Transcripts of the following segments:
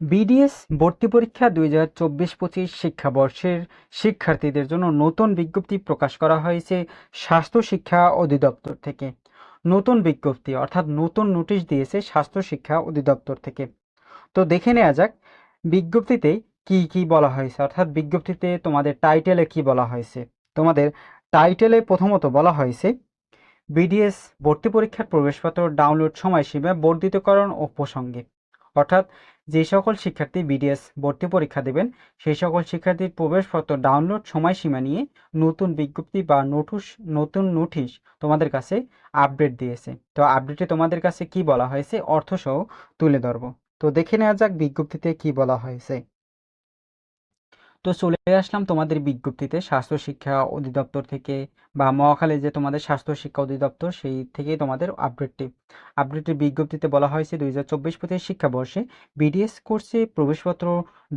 BDS ভর্তি পরীক্ষা দুই হাজার চব্বিশ পঁচিশ শিক্ষাবর্ষের শিক্ষার্থীদের জন্য নতুন বিজ্ঞপ্তি প্রকাশ করা হয়েছে স্বাস্থ্য শিক্ষা অধিদপ্তর থেকে। নতুন বিজ্ঞপ্তি, অর্থাৎ নতুন নোটিশ দিয়েছে স্বাস্থ্য শিক্ষা অধিদপ্তর থেকে। তো দেখে নেওয়া যাক, বিজ্ঞপ্তিতে কি কি বলা হয়েছে, অর্থাৎ বিজ্ঞপ্তিতে তোমাদের টাইটেলে কি বলা হয়েছে? তোমাদের টাইটেলে প্রথমত বলা হয়েছে, বিডিএস ভর্তি পরীক্ষার প্রবেশপত্র ডাউনলোড সময়সীমা বর্ধিতকরণ ও প্রসঙ্গে। অর্থাৎ যে সকল শিক্ষার্থী বিডিএস ভর্তি পরীক্ষা দেবেন, সেই সকল শিক্ষার্থীর প্রবেশপত্র ডাউনলোড সময়সীমা নিয়ে নতুন বিজ্ঞপ্তি বা নোটিশ, নতুন নোটিশ তোমাদের কাছে আপডেট দিয়েছে। তো আপডেটে তোমাদের কাছে কি বলা হয়েছে, অর্থসহ তুলে ধরব। তো দেখে নেওয়া যাক বিজ্ঞপ্তিতে কি বলা হয়েছে। তো চলে আসলাম তোমাদের বিজ্ঞপ্তিতে স্বাস্থ্য শিক্ষা অধিদপ্তর থেকে বা মহাখালী যে তোমাদের স্বাস্থ্য শিক্ষা অধিদপ্তর, সেই থেকেই তোমাদের আপডেটটি আপডেটের বিজ্ঞপ্তিতে বলা হয়েছে দুই হাজার চব্বিশ পঁচিশ শিক্ষাবর্ষে বিডিএস কোর্সে প্রবেশপত্র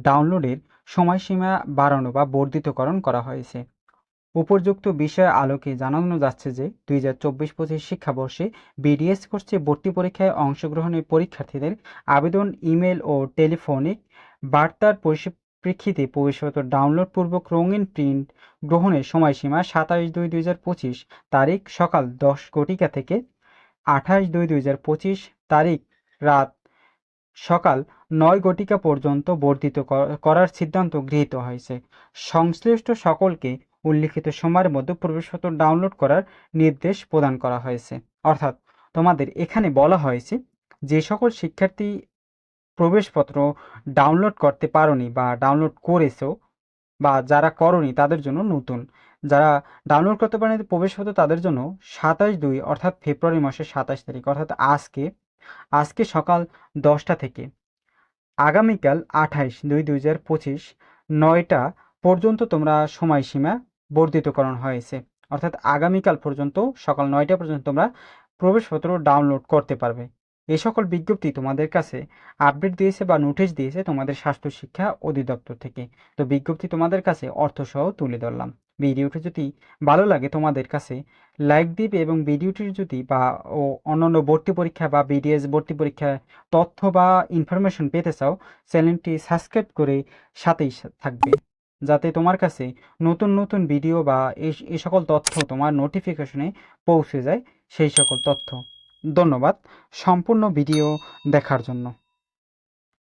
ডাউনলোডের সময়সীমা বাড়ানো বা বর্ধিতকরণ করা হয়েছে। উপযুক্ত বিষয় আলোকে জানানো যাচ্ছে যে দুই হাজার চব্বিশ পঁচিশ শিক্ষাবর্ষে বিডিএস কোর্সে ভর্তি পরীক্ষায় অংশগ্রহণের পরীক্ষার্থীদের আবেদন ইমেল ও টেলিফোনিক বার্তার পরিপ্রেক্ষিতে প্রবেশপত্র ডাউনলোড পূর্বক রঙিন প্রিন্ট গ্রহণের সময়সীমা সাতাশ দুই দুই হাজার পঁচিশ তারিখ সকাল দশ ঘটিকা থেকে আঠাশ দুই দুই হাজার পঁচিশ তারিখ রাত সকাল নয় ঘটিকা পর্যন্ত বর্ধিত করার সিদ্ধান্ত গৃহীত হয়েছে। সংশ্লিষ্ট সকলকে উল্লিখিত সময়ের মধ্যে প্রবেশপত্র ডাউনলোড করার নির্দেশ প্রদান করা হয়েছে। অর্থাৎ তোমাদের এখানে বলা হয়েছে, যে সকল শিক্ষার্থী প্রবেশপত্র ডাউনলোড করতে পারোনি বা ডাউনলোড করেছ বা যারা করনি তাদের জন্য নতুন। যারা ডাউনলোড করতে পারেনি প্রবেশপত্র তাদের জন্য সাতাশ দুই অর্থাৎ ফেব্রুয়ারি মাসের সাতাশ তারিখ অর্থাৎ আজকে আজকে সকাল দশটা থেকে। আগামীকাল আঠাইশ দুই দুই হাজার পঁচিশ নয়টা পর্যন্ত তোমরা সময়সীমা বর্ধিতকরণ হয়েছে। অর্থাৎ আগামীকাল পর্যন্ত সকাল নয়টা পর্যন্ত তোমরা প্রবেশপত্র ডাউনলোড করতে পারবে। এই সকল বিজ্ঞপ্তি তোমাদের কাছে আপডেট দিয়েছে বা নোটিশ দিয়েছে তোমাদের স্বাস্থ্য শিক্ষা অধিদপ্তর থেকে। তো বিজ্ঞপ্তি তোমাদের কাছে অর্থসহ তুলে ধরলাম। ভিডিওটি যদি ভালো লাগে তোমাদের কাছে, লাইক দিবে এবং ভিডিওটির যদি বা ও অন্যান্য ভর্তি পরীক্ষা বা বিডিএস ভর্তি পরীক্ষা তথ্য বা ইনফরমেশন পেতে চাও, চ্যানেলটি সাবস্ক্রাইব করে সাথেই থাকবে। যাতে তোমার কাছে নতুন নতুন ভিডিও বা এই সকল তথ্য তোমার নোটিফিকেশনে পৌঁছে যায়, সেই সকল তথ্য। ধন্যবাদ সম্পূর্ণ ভিডিও দেখার জন্য।